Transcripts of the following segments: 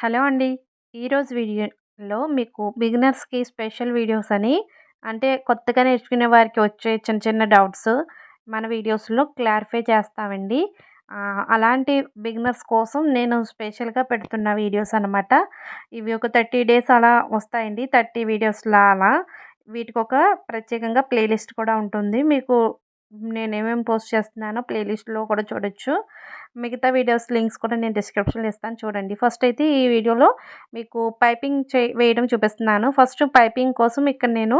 Hello అండి. ఈరోజు వీడియోలో మీకు బిగినర్స్‌కి స్పెషల్ వీడియోస్ అని అంటే కొత్తగా నేర్చుకునే వారికి వచ్చే చిన్న చిన్న డౌట్స్ మన వీడియోస్‌లో క్లారిఫై చేస్తామండి. అలాంటి బిగినర్స్ కోసం నేను స్పెషల్‌గా పెడుతున్న వీడియోస్ అనమాట. ఇవి ఒక 30 డేస్ అలా వస్తాయండి. 30 వీడియోస్‌లా అలా. వీటికొక ప్రత్యేకంగా ప్లేలిస్ట్ కూడా ఉంటుంది. మీకు నేనేమేమి పోస్ట్ చేస్తున్నానో ప్లేలిస్ట్‌లో కూడా చూడొచ్చు. మిగతా వీడియోస్ లింక్స్ కూడా నేను డిస్క్రిప్షన్‌లో ఇస్తాను చూడండి. ఫస్ట్ అయితే ఈ వీడియోలో మీకు పైపింగ్ చే వేయడం చూపిస్తున్నాను. ఫస్ట్ పైపింగ్ కోసం ఇక్కడ నేను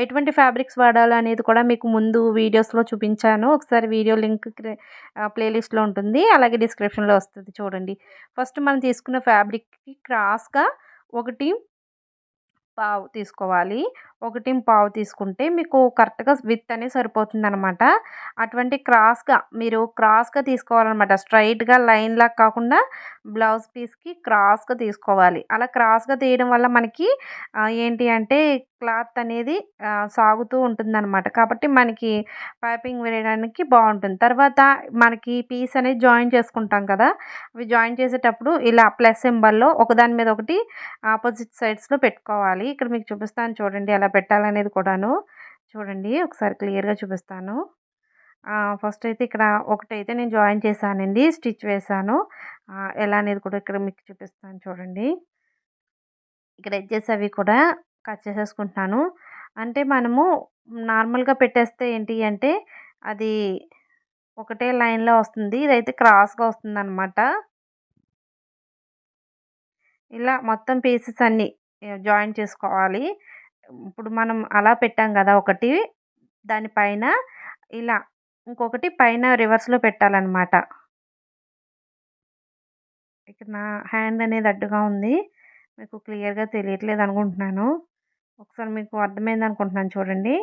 ఎటువంటి ఫ్యాబ్రిక్స్ వాడాలో అనేది కూడా మీకు ముందు వీడియోస్‌లో చూపించాను. ఒకసారి వీడియో లింక్ ప్లేలిస్ట్‌లో ఉంటుంది. అలాగే డిస్క్రిప్షన్‌లో వస్తుంది చూడండి. ఫస్ట్ మనం తీసుకున్న ఫ్యాబ్రిక్‌కి క్రాస్‌గా ఒకటి పావు తీసుకోవాలి. ఒకటి పావు తీసుకుంటే మీకు కరెక్ట్‌గా విత్ అనేది సరిపోతుందనమాట. అటువంటి క్రాస్‌గా మీరు క్రాస్‌గా తీసుకోవాలన్నమాట స్ట్రైట్గా లైన్‌లా కాకుండా బ్లౌజ్ పీస్‌కి క్రాస్‌గా తీసుకోవాలి. అలా క్రాస్‌గా తీయడం వల్ల మనకి ఏంటి అంటే క్లాత్ అనేది సాగుతూ సాగుతూ ఉంటుందనమాట. కాబట్టి మనకి పైపింగ్ వేయడానికి బాగుంటుంది తర్వాత మనకి పీస్ అనేది జాయిన్ చేసుకుంటాం కదా! అవి జాయిన్ చేసేటప్పుడు ఇలా ప్లస్ సింబల్‌లో ఒకదాని మీద ఒకటి ఆపోజిట్ సైడ్స్‌లో పెట్టుకోవాలి. ఇక్కడ మీకు చూపిస్తాను చూడండి ఎలా పెట్టాలనేది కూడాను. చూడండి ఒకసారి క్లియర్‌గా చూపిస్తాను. ఫస్ట్ అయితే ఇక్కడ ఒకటైతే నేను జాయిన్ చేశానండి. స్టిచ్ వేశాను. ఎలా అనేది కూడా ఇక్కడ మీకు చూపిస్తాను చూడండి. ఇక్కడ ఎడ్జెస్ అవి కూడా కట్ చేసేసుకుంటున్నాను. అంటే మనము నార్మల్‌గా పెట్టేస్తే ఏంటి అంటే అది ఒకటే లైన్‌లో వస్తుంది. ఇదైతే క్రాస్‌గా వస్తుందనమాట. ఇలా మొత్తం పీసెస్ అన్నీ జాయిన్ చేసుకోవాలి. ఇప్పుడు మనం అలా పెట్టాం కదా ఒకటి. దానిపైన ఇలా ఇంకొకటి పైన రివర్స్‌లో పెట్టాలనమాట. ఇక్కడ నా హ్యాండ్ అనేది అడ్డుగా ఉంది. మీకు క్లియర్‌గా తెలియట్లేదు అనుకుంటున్నాను. ఒకసారి మీకు అర్థమైంది అనుకుంటున్నాను చూడండి.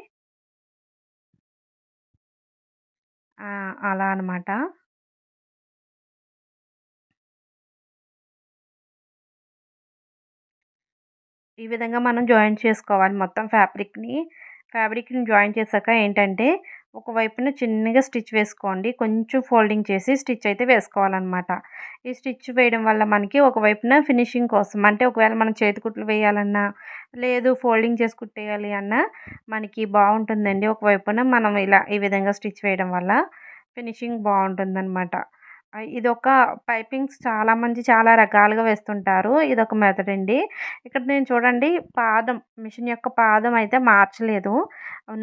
అలా అనమాట. ఈ విధంగా మనం జాయిన్ చేసుకోవాలి మొత్తం ఫ్యాబ్రిక్‌ని. ఫ్యాబ్రిక్‌ని జాయిన్ చేశాక ఏంటంటే ఒక వైపున చిన్నగా స్టిచ్ వేసుకోండి. కొంచెం ఫోల్డింగ్ చేసి స్టిచ్ అయితే వేసుకోవాలనమాట. ఈ స్టిచ్ వేయడం వల్ల మనకి ఒక వైపున ఫినిషింగ్ కోసం అంటే ఒకవేళ మనం చేతి కుట్లు వేయాలన్నా, లేదు ఫోల్డింగ్ చేసి కుట్టేయాలి అన్నా మనకి బాగుంటుందండి ఒక వైపున మనం ఇలా ఈ విధంగా స్టిచ్ వేయడం వల్ల ఫినిషింగ్ బాగుంటుందన్నమాట ఇదొక పైపింగ్స్ చాలామంది చాలా రకాలుగా వేస్తుంటారు. ఇదొక మెథడ్ అండి. ఇక్కడ నేను చూడండి పాదం మిషన్ యొక్క పాదం అయితే మార్చలేదు.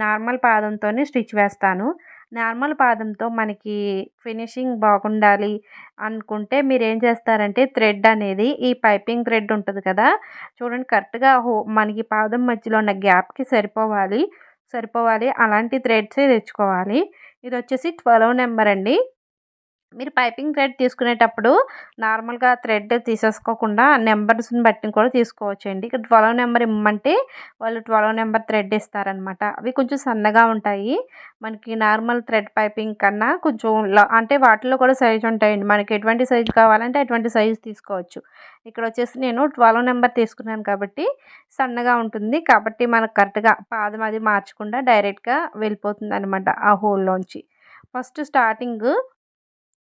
నార్మల్ పాదంతోనే స్టిచ్ వేస్తాను. నార్మల్ పాదంతో మనకి ఫినిషింగ్ బాగుండాలి అనుకుంటే మీరేం చేస్తారంటే థ్రెడ్ అనేది ఈ పైపింగ్ థ్రెడ్ ఉంటుంది కదా! చూడండి కరెక్ట్‌గా హో మనకి పాదం మధ్యలో ఉన్న గ్యాప్‌కి సరిపోవాలి. సరిపోవాలి. అలాంటి థ్రెడ్సే తెచ్చుకోవాలి. ఇది వచ్చేసి ట్వెల్వ్ నెంబర్ అండి. మీరు పైపింగ్ థ్రెడ్ తీసుకునేటప్పుడు నార్మల్‌గా థ్రెడ్ తీసేసుకోకుండా నెంబర్స్ని బట్టి కూడా తీసుకోవచ్చండి. ఇక్కడ ట్వెల్వ్ నెంబర్ ఇమ్మంటే వాళ్ళు ట్వెల్వ్ నెంబర్ థ్రెడ్ ఇస్తారనమాట. అవి కొంచెం సన్నగా ఉంటాయి. మనకి నార్మల్ థ్రెడ్ పైపింగ్ కన్నా కొంచెం అంటే వాటిలో కూడా సైజ్ ఉంటాయండి. మనకి ఎటువంటి సైజు కావాలంటే అటువంటి సైజు తీసుకోవచ్చు. ఇక్కడ వచ్చేసి నేను ట్వెల్వ్ నెంబర్ తీసుకున్నాను కాబట్టి సన్నగా ఉంటుంది. కాబట్టి మనకు కరెక్ట్‌గా పాదం అది మార్చకుండా డైరెక్ట్‌గా వెళ్ళిపోతుందనమాట ఆ హోల్‌లోంచి. ఫస్ట్ స్టార్టింగు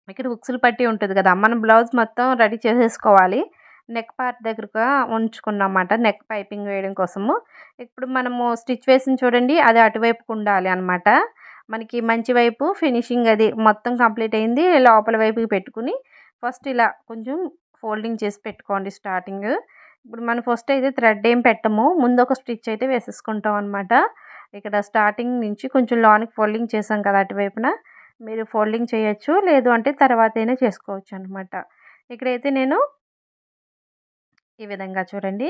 ఇక్కడ హుక్స్‌లు పట్టి ఉంటుంది కదా! మనం బ్లౌజ్ మొత్తం రెడీ చేసేసుకోవాలి. నెక్ పార్ట్ దగ్గరగా ఉంచుకున్నమాట. నెక్ పైపింగ్ వేయడం కోసము. ఇప్పుడు మనము స్టిచ్ వేసింది చూడండి అది అటువైపుకు ఉండాలి అనమాట. మనకి మంచి వైపు ఫినిషింగ్ అది మొత్తం కంప్లీట్ అయింది. లోపల వైపుకి పెట్టుకొని ఫస్ట్ ఇలా కొంచెం ఫోల్డింగ్ చేసి పెట్టుకోండి స్టార్టింగ్. ఇప్పుడు మనం ఫస్ట్ అయితే థ్రెడ్ ఏం పెట్టము. ముందు ఒక స్టిచ్ అయితే వేసేసుకుంటాం అనమాట. ఇక్కడ స్టార్టింగ్ నుంచి కొంచెం లోనికి ఫోల్డింగ్ చేసాం కదా అటువైపున. మీరు ఫోల్డింగ్ చేయొచ్చు. లేదు అంటే తర్వాత అయినా చేసుకోవచ్చు అనమాట. ఇక్కడైతే నేను ఈ విధంగా చూడండి.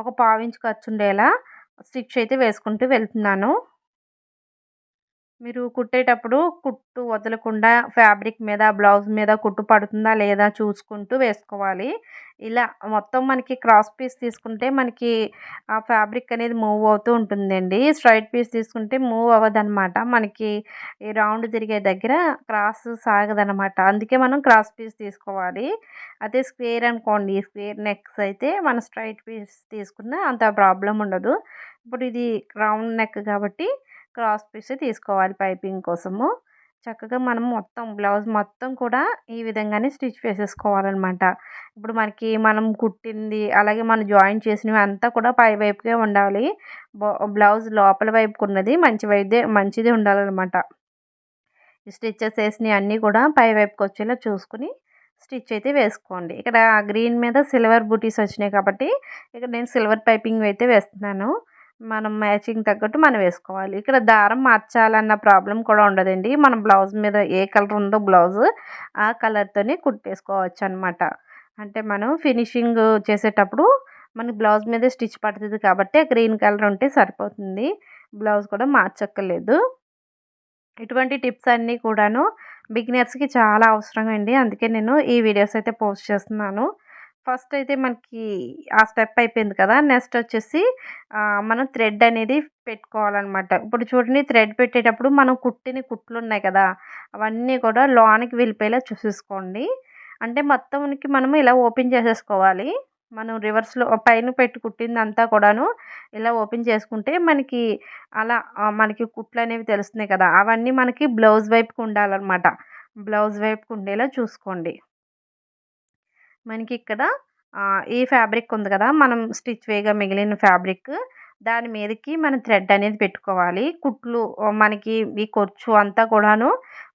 ఒక పావించి ఖర్చు ఉండేలా స్టిచ్ అయితే వేసుకుంటూ వెళ్తున్నాను. మీరు కుట్టేటప్పుడు కుట్టు వదలకుండా ఫ్యాబ్రిక్ మీద, బ్లౌజ్ మీద కుట్టు పడుతుందా లేదా చూసుకుంటూ వేసుకోవాలి. ఇలా మొత్తం మనకి క్రాస్ పీస్ తీసుకుంటే మనకి ఆ ఫ్యాబ్రిక్ అనేది మూవ్ అవుతూ ఉంటుందండి. స్ట్రెయిట్ పీస్ తీసుకుంటే మూవ్ అవ్వదనమాట. మనకి ఈ రౌండ్ తిరిగే దగ్గర క్రాస్ సాగదనమాట. అందుకే మనం క్రాస్ పీస్ తీసుకోవాలి. అదే స్క్వేర్ అనుకోండి స్క్వేర్ నెక్స్ అయితే మనం స్ట్రైట్ పీస్ తీసుకున్నా అంత ప్రాబ్లం ఉండదు. ఇప్పుడు ఇది రౌండ్ నెక్ కాబట్టి క్రాస్ పీస్ తీసుకోవాలి పైపింగ్ కోసము. చక్కగా మనం మొత్తం బ్లౌజ్ మొత్తం కూడా ఈ విధంగానే స్టిచ్ వేసేసుకోవాలన్నమాట ఇప్పుడు మనకి మనం కుట్టింది అలాగే మనం జాయిన్ చేసినవి అంతా కూడా పై వైపుకే ఉండాలి. బ్లౌజ్ లోపల వైపుకు ఉన్నది మంచి వైదే మంచిది ఉండాలన్నమాట. స్టిచ్చెస్ వేసినవి అన్నీ కూడా పై వైపుకి వచ్చేలా చూసుకుని స్టిచ్ అయితే వేసుకోండి. ఇక్కడ గ్రీన్ మీద సిల్వర్ బూటీస్ వచ్చినాయి కాబట్టి ఇక్కడ నేను సిల్వర్ పైపింగ్ అయితే వేస్తున్నాను. మనం మ్యాచింగ్ తగ్గట్టు మనం వేసుకోవాలి. ఇక్కడ దారం మార్చాలన్న ప్రాబ్లం కూడా ఉండదండి. మన బ్లౌజ్ మీద ఏ కలర్ ఉందో బ్లౌజ్ ఆ కలర్తోనే కుట్టేసుకోవచ్చు అనమాట అంటే మనం ఫినిషింగ్ చేసేటప్పుడు మన బ్లౌజ్ మీద స్టిచ్ పడుతుంది కాబట్టి గ్రీన్ కలర్ ఉంటే సరిపోతుంది. బ్లౌజ్ కూడా మార్చక్కర్లేదు. ఇటువంటి టిప్స్ అన్నీ కూడాను బిగినర్స్కి చాలా అవసరం అండి అందుకే నేను ఈ వీడియోస్ అయితే పోస్ట్ చేస్తున్నాను. ఫస్ట్ అయితే మనకి ఆ స్టెప్ అయిపోయింది కదా! నెక్స్ట్ వచ్చేసి మనం థ్రెడ్ అనేది పెట్టుకోవాలన్నమాట. ఇప్పుడు చూడండి థ్రెడ్ పెట్టేటప్పుడు మనం కుట్టిన కుట్లు ఉన్నాయి కదా! అవన్నీ కూడా లోనికి వెళ్ళిపోయేలా చూసేసుకోండి. అంటే మొత్తంకి మనము ఇలా ఓపెన్ చేసేసుకోవాలి. మనం రివర్స్లో పైన పెట్టి కుట్టిందంతా కూడాను ఇలా ఓపెన్ చేసుకుంటే మనకి అలా మనకి కుట్లు అనేవి తెలుస్తున్నాయి కదా! అవన్నీ మనకి బ్లౌజ్ వైపుకి ఉండాలన్నమాట. బ్లౌజ్ వైపుకి ఉండేలా చూసుకోండి. మనకి ఇక్కడ ఈ ఫ్యాబ్రిక్ ఉంది కదా మనం స్టిచ్ వేగా మిగిలిన ఫ్యాబ్రిక్ దాని మీదకి మనం థ్రెడ్ అనేది పెట్టుకోవాలి. కుట్లు మనకి ఈ ఖర్చు అంతా కూడాను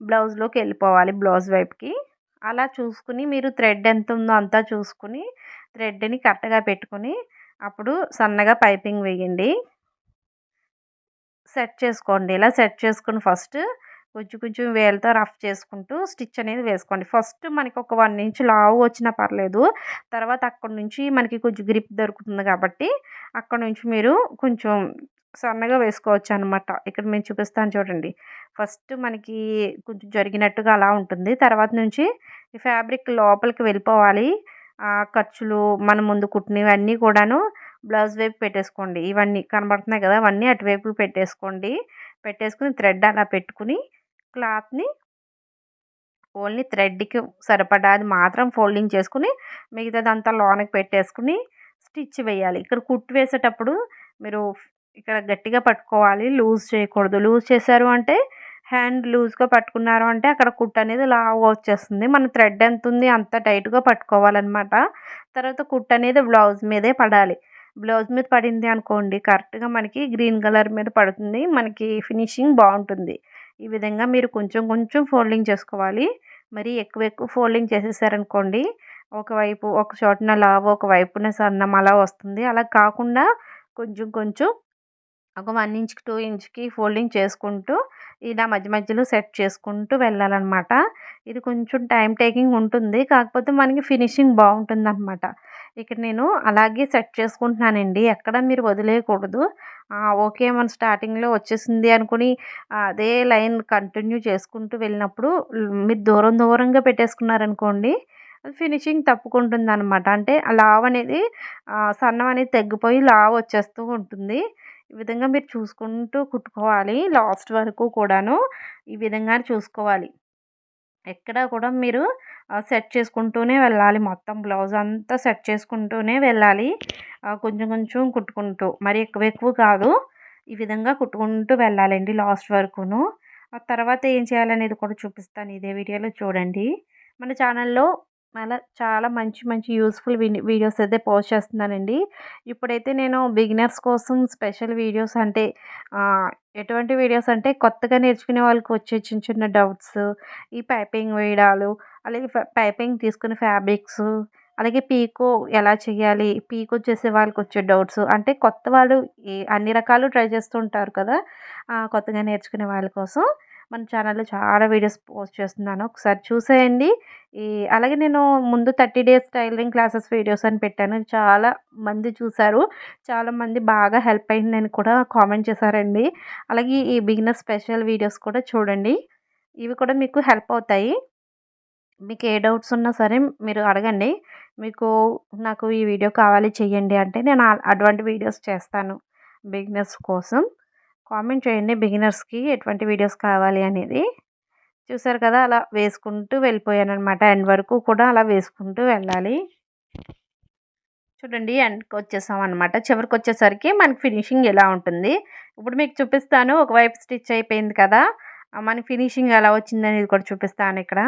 బ్లౌజ్లోకి వెళ్ళిపోవాలి బ్లౌజ్ వైపుకి. అలా చూసుకుని మీరు థ్రెడ్ ఎంత ఉందో అంతా చూసుకుని థ్రెడ్ని కరెక్ట్గా పెట్టుకుని అప్పుడు సన్నగా పైపింగ్ వేయండి. సెట్ చేసుకోండి. ఇలా సెట్ చేసుకుని ఫస్ట్ కొంచెం కొంచెం వేలతో రఫ్ చేసుకుంటూ స్టిచ్ అనేది వేసుకోండి. ఫస్ట్ మనకి ఒక వన్ ఇంచ్ లావు వచ్చినా పర్లేదు. తర్వాత అక్కడ నుంచి మనకి కొంచెం గ్రిప్ దొరుకుతుంది కాబట్టి అక్కడ నుంచి మీరు కొంచెం సన్నగా వేసుకోవచ్చు అనమాట ఇక్కడ మేము చూపిస్తాను చూడండి. ఫస్ట్ మనకి కొంచెం జరిగినట్టుగా అలా ఉంటుంది. తర్వాత నుంచి ఈ ఫ్యాబ్రిక్ లోపలికి వెళ్ళిపోవాలి. ఖర్చులు మన ముందు కుట్టినవి అన్నీ కూడాను బ్లౌజ్ వైపు పెట్టేసుకోండి. ఇవన్నీ కనబడుతున్నాయి కదా అవన్నీ అటువైపు పెట్టేసుకోండి. పెట్టేసుకుని థ్రెడ్ అలా పెట్టుకుని క్లాత్ని ఓన్లీ థ్రెడ్కి సరిపడాది మాత్రం ఫోల్డింగ్ చేసుకుని మిగతాదంతా లోనకి పెట్టేసుకుని స్టిచ్ వేయాలి. ఇక్కడ కుట్టు వేసేటప్పుడు మీరు ఇక్కడ గట్టిగా పట్టుకోవాలి. లూజ్ చేయకూడదు. లూజ్ చేశారు అంటే హ్యాండ్ లూజ్గా పట్టుకున్నారు అంటే అక్కడ కుట్టు అనేది లావు వచ్చేస్తుంది. మన థ్రెడ్ ఎంత ఉంది అంత టైట్గా పట్టుకోవాలన్నమాట. తర్వాత కుట్టు అనేది బ్లౌజ్ మీదే పడాలి. బ్లౌజ్ మీద పడింది అనుకోండి కరెక్ట్గా మనకి గ్రీన్ కలర్ మీద పడుతుంది. మనకి ఫినిషింగ్ బాగుంటుంది. ఈ విధంగా మీరు కొంచెం కొంచెం ఫోల్డింగ్ చేసుకోవాలి. మరి ఎక్కువ ఎక్కువ ఫోల్డింగ్ చేసేసారనుకోండి ఒకవైపు ఒక చోటన లావు ఒక వైపున సన్నం అలా వస్తుంది. అలా కాకుండా కొంచెం కొంచెం ఒక వన్ ఇంచ్కి టూ ఇంచ్కి ఫోల్డింగ్ చేసుకుంటూ ఇలా మధ్య మధ్యలో సెట్ చేసుకుంటూ వెళ్ళాలన్నమాట. ఇది కొంచెం టైం టేకింగ్ ఉంటుంది. కాకపోతే మనకి ఫినిషింగ్ బాగుంటుంది అనమాట ఇక్కడ నేను అలాగే సెట్ చేసుకుంటున్నానండి. ఎక్కడ మీరు వదిలేయకూడదు. ఓకే మన స్టార్టింగ్లో వచ్చేసింది అనుకుని అదే లైన్ కంటిన్యూ చేసుకుంటూ వెళ్ళినప్పుడు మీరు దూరం దూరంగా పెట్టేసుకున్నారనుకోండి ఫినిషింగ్ తప్పుకుంటుంది అనమాట అంటే లావ్ అనేది సన్నం అనేది తగ్గిపోయి లావ్ వచ్చేస్తూ ఉంటుంది. ఈ విధంగా మీరు చూసుకుంటూ కుట్టుకోవాలి. లాస్ట్ వరకు కూడాను ఈ విధంగా చూసుకోవాలి. ఎక్కడ కూడా మీరు సెట్ చేసుకుంటూనే వెళ్ళాలి. మొత్తం బ్లౌజ్ అంతా సెట్ చేసుకుంటూనే వెళ్ళాలి. కొంచెం కొంచెం కుట్టుకుంటూ. మరి ఎక్కువ ఎక్కువ కాదు. ఈ విధంగా కుట్టుకుంటూ వెళ్ళాలండి లాస్ట్ వరకును. ఆ తర్వాత ఏం చేయాలనేది కూడా చూపిస్తాను. ఇదే వీడియోలో చూడండి. మన ఛానల్లో అలా చాలా మంచి మంచి యూస్ఫుల్ వీడియోస్ అయితే పోస్ట్ చేస్తున్నానండి. ఇప్పుడైతే నేను బిగినర్స్ కోసం స్పెషల్ వీడియోస్ అంటే ఎటువంటి వీడియోస్ అంటే కొత్తగా నేర్చుకునే వాళ్ళకి వచ్చే చిన్న చిన్న డౌట్స్ ఈ పైపింగ్ వేయడాలు అలాగే పైపింగ్ తీసుకునే ఫ్యాబ్రిక్స్ అలాగే పీకో ఎలా చేయాలి పీకో చేసే వాళ్ళకి వచ్చే డౌట్స్ అంటే కొత్త వాళ్ళు అన్ని రకాలు ట్రై చేస్తుంటారు కదా కొత్తగా నేర్చుకునే వాళ్ళ కోసం. మన ఛానల్లో చాలా వీడియోస్ పోస్ట్ చేస్తున్నాను. ఒకసారి చూసేయండి. ఈ అలాగే నేను ముందు thirty days tailoring classes videos అని పెట్టాను. చాలా మంది చూశారు చాలా మంది బాగా హెల్ప్ అయిందని కూడా కామెంట్ చేశారండి. అలాగే ఈ బిగినర్ స్పెషల్ వీడియోస్ కూడా చూడండి. ఇవి కూడా మీకు హెల్ప్ అవుతాయి. మీకు ఏ డౌట్స్ ఉన్నా సరే మీరు అడగండి. మీకు నాకు ఈ వీడియో కావాలి చెయ్యండి అంటే నేను అటువంటి వీడియోస్ చేస్తాను బిగినర్స్ కోసం. కామెంట్ చేయండి బిగినర్స్కి ఎటువంటి వీడియోస్ కావాలి అనేది. చూసారు కదా అలా వేసుకుంటూ వెళ్ళిపోయాను అనమాట ఎండ్ వరకు కూడా అలా వేసుకుంటూ వెళ్ళాలి. చూడండి ఎండ్కి వచ్చేసాం అనమాట చివరికి వచ్చేసరికి మనకి ఫినిషింగ్ ఎలా ఉంటుంది. ఇప్పుడు మీకు చూపిస్తాను. ఒకవైపు స్టిచ్ అయిపోయింది కదా మన ఫినిషింగ్ ఎలా వచ్చిందనేది కూడా చూపిస్తాను ఇక్కడ.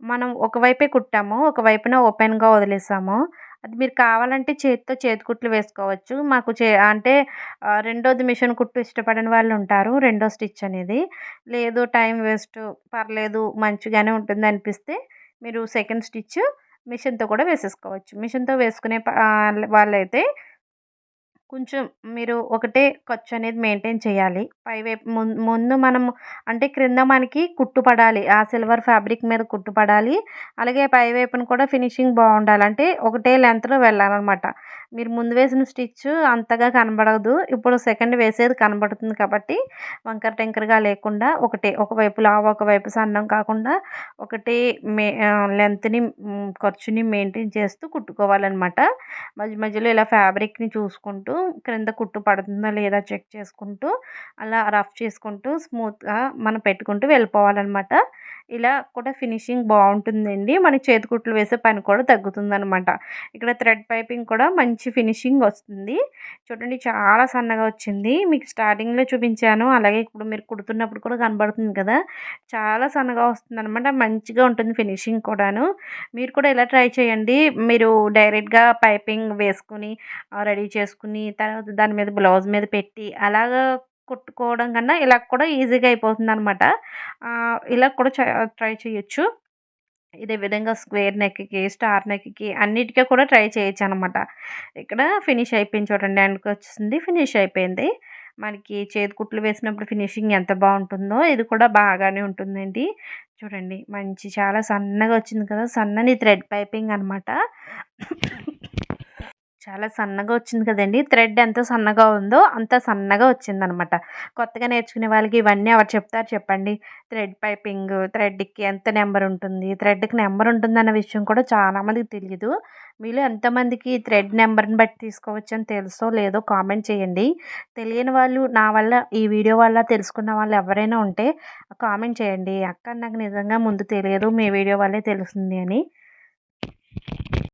మనం ఒకవైపే కుట్టాము ఒకవైపున ఓపెన్గా వదిలేసాము. అది మీరు కావాలంటే చేతితో చేతి కుట్లు వేసుకోవచ్చు. మాకు చే అంటే రెండోది మిషన్ కుట్టు ఇష్టపడని వాళ్ళు ఉంటారు రెండో స్టిచ్ అనేది. లేదు టైం వేస్ట్ పర్లేదు మంచిగానే ఉంటుంది అనిపిస్తే మీరు సెకండ్ స్టిచ్ మిషన్తో కూడా వేసేసుకోవచ్చు. మిషన్తో వేసుకునే వాళ్ళైతే కొంచెం మీరు ఒకటే ఖర్చు అనేది మెయింటైన్ చేయాలి. పైవైపు ముందు మనం అంటే క్రింద మనకి కుట్టు పడాలి. ఆ సిల్వర్ ఫ్యాబ్రిక్ మీద కుట్టు పడాలి. అలాగే పైవైపున కూడా ఫినిషింగ్ బాగుండాలి. అంటే ఒకటే లెంత్లో వెళ్ళాలన్నమాట. మీరు ముందు వేసిన స్టిచ్ అంతగా కనబడదు. ఇప్పుడు సెకండ్ వేసేది కనబడుతుంది కాబట్టి వంకర టెంకరగా లేకుండా ఒకటే ఒకవైపు లావు ఒకవైపు సన్నం కాకుండా ఒకటే మే లెంత్ని ఖర్చుని మెయింటైన్ చేస్తూ కుట్టుకోవాలన్నమాట. మధ్య మధ్యలో ఇలా ఫ్యాబ్రిక్ని చూసుకుంటూ క్రింద కుట్టు పడుతుందా లేదా చెక్ చేసుకుంటూ అలా రఫ్ చేసుకుంటూ స్మూత్గా మనం పెట్టుకుంటూ వెళ్ళిపోవాలన్నమాట. ఇలా కూడా ఫినిషింగ్ బాగుంటుందండి. మన చేతి కుట్లు వేసే పని కూడా తగ్గుతుందనమాట ఇక్కడ థ్రెడ్ పైపింగ్ కూడా మంచి మంచి ఫినిషింగ్ వస్తుంది. చూడండి చాలా సన్నగా వచ్చింది. మీకు స్టార్టింగ్లో చూపించాను. అలాగే ఇప్పుడు మీరు కుడుతున్నప్పుడు కూడా కనబడుతుంది కదా. చాలా సన్నగా వస్తుంది అనమాట మంచిగా ఉంటుంది ఫినిషింగ్ కూడాను. మీరు కూడా ఇలా ట్రై చేయండి. మీరు డైరెక్ట్గా పైపింగ్ వేసుకుని రెడీ చేసుకుని తర్వాత దాని మీద బ్లౌజ్ మీద పెట్టి అలాగా కుట్టుకోవడం కన్నా ఇలా కూడా ఈజీగా అయిపోతుంది అనమాట ఇలా కూడా ట్రై చేయొచ్చు. ఇదే విధంగా స్క్వేర్ నెక్కి స్టార్ నెక్కి అన్నిటికీ కూడా ట్రై చేయొచ్చు అనమాట ఇక్కడ ఫినిష్ అయిపోయింది చూడండి అండ్కి వచ్చేసింది ఫినిష్ అయిపోయింది. మనకి చేతి కుట్లు వేసినప్పుడు ఫినిషింగ్ ఎంత బాగుంటుందో ఇది కూడా బాగానే ఉంటుందండి. చూడండి మంచి చాలా సన్నగా వచ్చింది కదా సన్నని థ్రెడ్ పైపింగ్ అనమాట. చాలా సన్నగా వచ్చింది కదండి. థ్రెడ్ ఎంత సన్నగా ఉందో అంత సన్నగా వచ్చిందనమాట. కొత్తగా నేర్చుకునే వాళ్ళకి ఇవన్నీ ఎవరు చెప్తారు చెప్పండి. థ్రెడ్ పైపింగ్ థ్రెడ్కి ఎంత నెంబర్ ఉంటుంది థ్రెడ్కి నెంబర్ ఉంటుందన్న విషయం కూడా చాలామందికి తెలియదు మీలో ఎంతమందికి థ్రెడ్ నెంబర్ని బట్టి తీసుకోవచ్చు అని తెలుసో లేదో కామెంట్ చేయండి. తెలియని వాళ్ళు నా వల్ల ఈ వీడియో వల్ల తెలుసుకున్న వాళ్ళు ఎవరైనా ఉంటే కామెంట్ చేయండి. అక్క నాకు నిజంగా ముందు తెలియదు మీ వీడియో వల్లే తెలుస్తుంది అని.